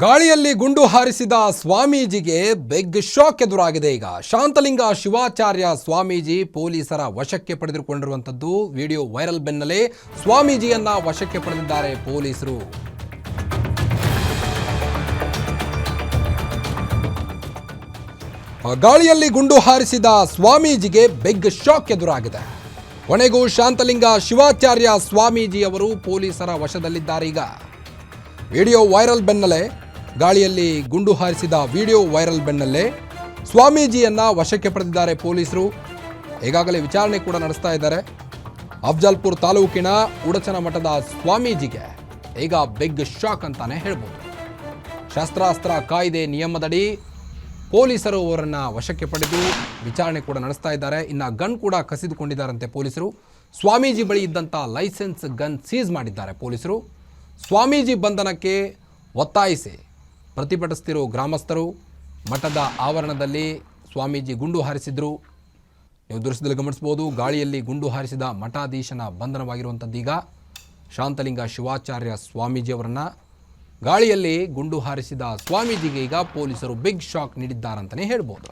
ಗಾಳಿಯಲ್ಲಿ ಗುಂಡು ಹಾರಿಸಿದ ಸ್ವಾಮೀಜಿಗೆ ಬೆಗ್ ಶಾಕ್ ಎದುರಾಗಿದೆ. ಈಗ ಶಾಂತಲಿಂಗ ಶಿವಾಚಾರ್ಯ ಸ್ವಾಮೀಜಿ ಪೊಲೀಸರ ವಶಕ್ಕೆ ಪಡೆದುಕೊಂಡಿರುವಂಥದ್ದು ವಿಡಿಯೋ ವೈರಲ್ ಬೆನ್ನಲ್ಲೇ ಸ್ವಾಮೀಜಿಯನ್ನ ವಶಕ್ಕೆ ಪಡೆದಿದ್ದಾರೆ ಪೊಲೀಸರು. ಗಾಳಿಯಲ್ಲಿ ಗುಂಡು ಹಾರಿಸಿದ ಸ್ವಾಮೀಜಿಗೆ ಬೆಗ್ ಶಾಕ್ ಎದುರಾಗಿದೆ. ಕೊನೆಗೂ ಶಾಂತಲಿಂಗ ಶಿವಾಚಾರ್ಯ ಸ್ವಾಮೀಜಿ ಅವರು ಪೊಲೀಸರ ವಶದಲ್ಲಿದ್ದಾರೆ. ಈಗ ವಿಡಿಯೋ ವೈರಲ್ ಬೆನ್ನಲ್ಲೇ ಗಾಳಿಯಲ್ಲಿ ಗುಂಡು ಹಾರಿಸಿದ ವಿಡಿಯೋ ವೈರಲ್ ಬೆನ್ನಲ್ಲೇ ಸ್ವಾಮೀಜಿಯನ್ನ ವಶಕ್ಕೆ ಪಡೆದಿದ್ದಾರೆ ಪೊಲೀಸರು. ಈಗಾಗಲೇ ವಿಚಾರಣೆ ಕೂಡ ನಡೆಸ್ತಾ ಇದ್ದಾರೆ. ಅಫ್ಜಲ್ಪುರ್ ತಾಲೂಕಿನ ಉಡಚನ ಮಠದ ಸ್ವಾಮೀಜಿಗೆ ಈಗ ಬಿಗ್ ಶಾಕ್ ಅಂತಾನೆ ಹೇಳ್ಬೋದು. ಶಸ್ತ್ರಾಸ್ತ್ರ ಕಾಯ್ದೆ ನಿಯಮದಡಿ ಪೊಲೀಸರು ಅವರನ್ನು ವಶಕ್ಕೆ ಪಡೆದು ವಿಚಾರಣೆ ಕೂಡ ನಡೆಸ್ತಾ ಇದ್ದಾರೆ. ಇನ್ನು ಗನ್ ಕೂಡ ಕಸಿದುಕೊಂಡಿದ್ದಾರಂತೆ ಪೊಲೀಸರು. ಸ್ವಾಮೀಜಿ ಬಳಿ ಇದ್ದಂಥ ಲೈಸೆನ್ಸ್ ಗನ್ ಸೀಸ್ ಮಾಡಿದ್ದಾರೆ ಪೊಲೀಸರು. ಸ್ವಾಮೀಜಿ ಬಂಧನಕ್ಕೆ ಒತ್ತಾಯಿಸಿ ಪ್ರತಿಭಟಿಸ್ತಿರೋ ಗ್ರಾಮಸ್ಥರು ಮಠದ ಆವರಣದಲ್ಲಿ ಸ್ವಾಮೀಜಿ ಗುಂಡು ಹಾರಿಸಿದ್ರು. ನೀವು ದೃಶ್ಯದಲ್ಲಿ ಗಮನಿಸಬಹುದು, ಗಾಳಿಯಲ್ಲಿ ಗುಂಡು ಹಾರಿಸಿದ ಮಠಾಧೀಶನ ಬಂಧನವಾಗಿರುವಂಥದ್ದೀಗ ಶಾಂತಲಿಂಗ ಶಿವಾಚಾರ್ಯ ಸ್ವಾಮೀಜಿಯವರನ್ನು ಗಾಳಿಯಲ್ಲಿ ಗುಂಡು ಹಾರಿಸಿದ ಸ್ವಾಮೀಜಿಗೆ ಈಗ ಪೊಲೀಸರು ಬಿಗ್ ಶಾಕ್ ನೀಡಿದ್ದಾರಂತಲೇ ಹೇಳ್ಬೋದು.